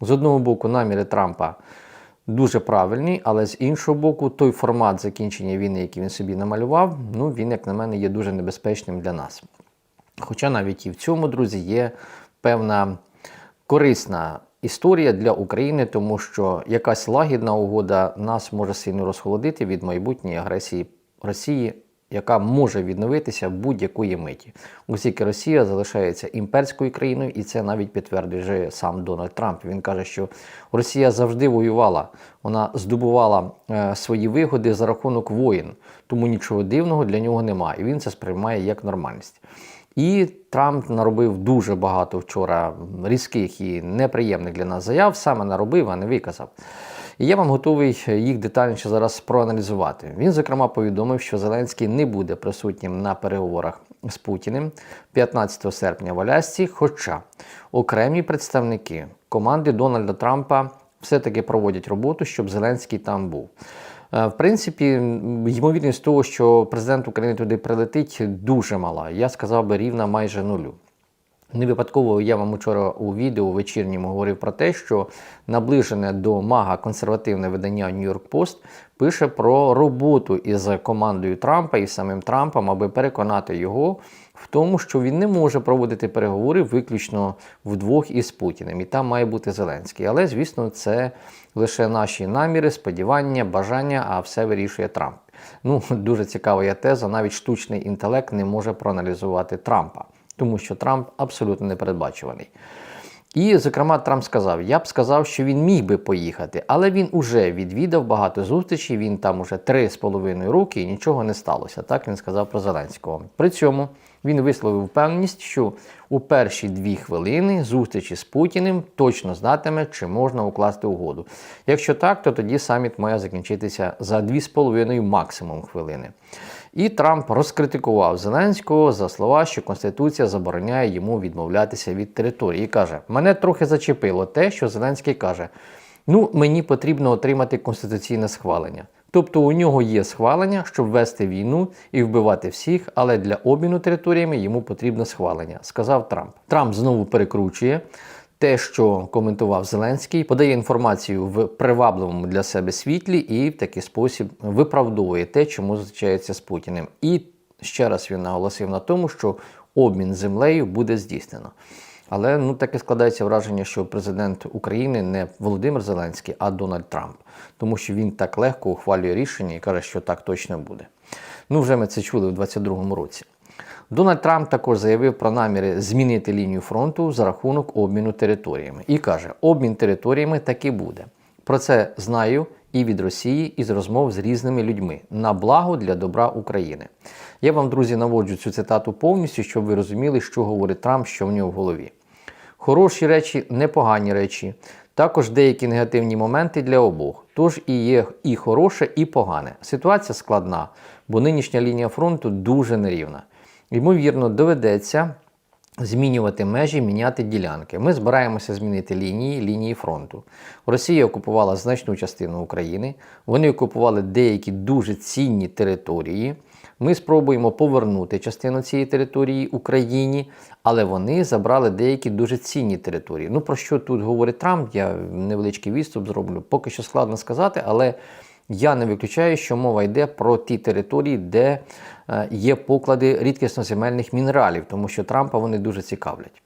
З одного боку, наміри Трампа дуже правильні, але з іншого боку, той формат закінчення війни, який він собі намалював, ну він, як на мене, є дуже небезпечним для нас. Хоча навіть і в цьому, друзі, є певна корисна історія для України, тому що якась лагідна угода нас може сильно розхолодити від майбутньої агресії Росії, яка може відновитися будь-якої миті. Оскільки Росія залишається імперською країною, і це навіть підтверджує сам Дональд Трамп. Він каже, що Росія завжди воювала, вона здобувала е, свої вигоди за рахунок воїн, тому нічого дивного для нього немає. І він це сприймає як нормальність. І Трамп наробив дуже багато вчора різких і неприємних для нас заяв, саме наробив, а не виказав. І я вам готовий їх детальніше зараз проаналізувати. Він, зокрема, повідомив, що Зеленський не буде присутнім на переговорах з Путіним 15 серпня в Алясці, хоча окремі представники команди Дональда Трампа все-таки проводять роботу, щоб Зеленський там був. Е, В принципі, ймовірність того, що президент України туди прилетить, дуже мала. Я сказав би рівна майже нулю. Не випадково я вам вчора у відео вечірньому говорив про те, що наближене до мага консервативне видання New York Post пише про роботу із командою Трампа і самим Трампом, аби переконати його в тому, що він не може проводити переговори виключно вдвох із Путіним. І там має бути Зеленський. Але, звісно, це лише наші наміри, сподівання, бажання, а все вирішує Трамп. Ну, дуже цікава є теза. Навіть штучний інтелект не може проаналізувати Трампа тому що Трамп абсолютно непередбачуваний. І, зокрема, Трамп сказав: я б сказав, що він міг би поїхати, але він уже відвідав багато зустрічей. Він там уже три з половиною роки і нічого не сталося. Так він сказав про Зеленського. При цьому він висловив впевненість, що у перші дві хвилини зустрічі з Путіним точно знатиме, чи можна укласти угоду. Якщо так, то тоді саміт має закінчитися за дві з половиною максимум хвилини. І Трамп розкритикував Зеленського за слова, що Конституція забороняє йому відмовлятися від території. І каже: мене трохи зачепило те, що Зеленський каже: ну, мені потрібно отримати конституційне схвалення. Тобто у нього є схвалення, щоб вести війну і вбивати всіх, але для обміну територіями йому потрібно схвалення, сказав Трамп. Трамп знову перекручує. Те, що коментував Зеленський, подає інформацію в привабливому для себе світлі і в такий спосіб виправдовує те, чому зустрічається з Путіним. І ще раз він наголосив на тому, що обмін землею буде здійснено. Але ну таке складається враження, що президент України не Володимир Зеленський, а Дональд Трамп, тому що він так легко ухвалює рішення і каже, що так точно буде. Ну, вже ми це чули в 2022 році. Дональд Трамп також заявив про наміри змінити лінію фронту за рахунок обміну територіями і каже, обмін територіями таки буде. Про це знаю і від Росії, і з розмов з різними людьми на благо для добра України. Я вам, друзі, наводжу цю цитату повністю, щоб ви розуміли, що говорить Трамп, що в нього в голові. Хороші речі, непогані речі, також деякі негативні моменти для обох. Тож і є і хороше, і погане. Ситуація складна, бо нинішня лінія фронту дуже нерівна. Ймовірно, доведеться змінювати межі, міняти ділянки. Ми збираємося змінити лінії лінії фронту. Росія окупувала значну частину України. Вони окупували деякі дуже цінні території. Ми спробуємо повернути частину цієї території Україні, але вони забрали деякі дуже цінні території. Ну про що тут говорить Трамп? Я невеличкий відступ зроблю. Поки що складно сказати, але я не виключаю, що мова йде про ті території, де е, є поклади рідкісноземельних мінералів, тому що Трампа вони дуже цікавлять.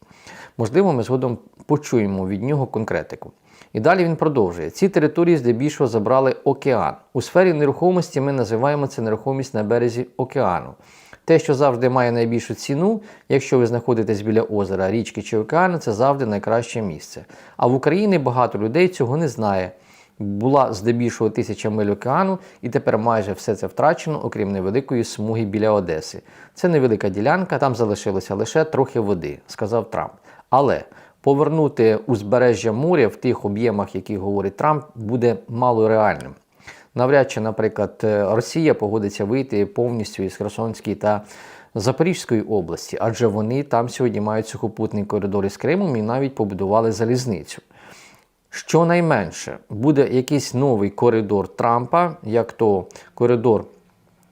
Можливо, ми згодом почуємо від нього конкретику. І далі він продовжує: ці території здебільшого забрали океан. У сфері нерухомості ми називаємо це нерухомість на березі океану. Те, що завжди має найбільшу ціну, якщо ви знаходитесь біля озера, річки чи океану, це завжди найкраще місце. А в Україні багато людей цього не знає. Була здебільшого тисяча миль океану, і тепер майже все це втрачено, окрім невеликої смуги біля Одеси. Це невелика ділянка, там залишилося лише трохи води, сказав Трамп. Але повернути узбережжя моря в тих об'ємах, які говорить Трамп, буде мало реальним. Навряд чи, наприклад, Росія погодиться вийти повністю із Херсонської та Запорізької області, адже вони там сьогодні мають сухопутний коридор із Кримом і навіть побудували залізницю. Щонайменше буде якийсь новий коридор Трампа, як то коридор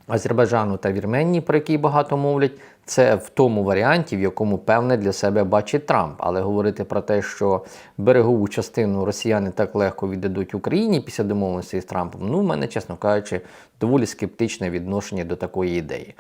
Азербайджану та Вірменії, про який багато мовлять. Це в тому варіанті, в якому певне для себе бачить Трамп. Але говорити про те, що берегову частину росіяни так легко віддадуть Україні після домовленості з Трампом, ну, в мене, чесно кажучи, доволі скептичне відношення до такої ідеї.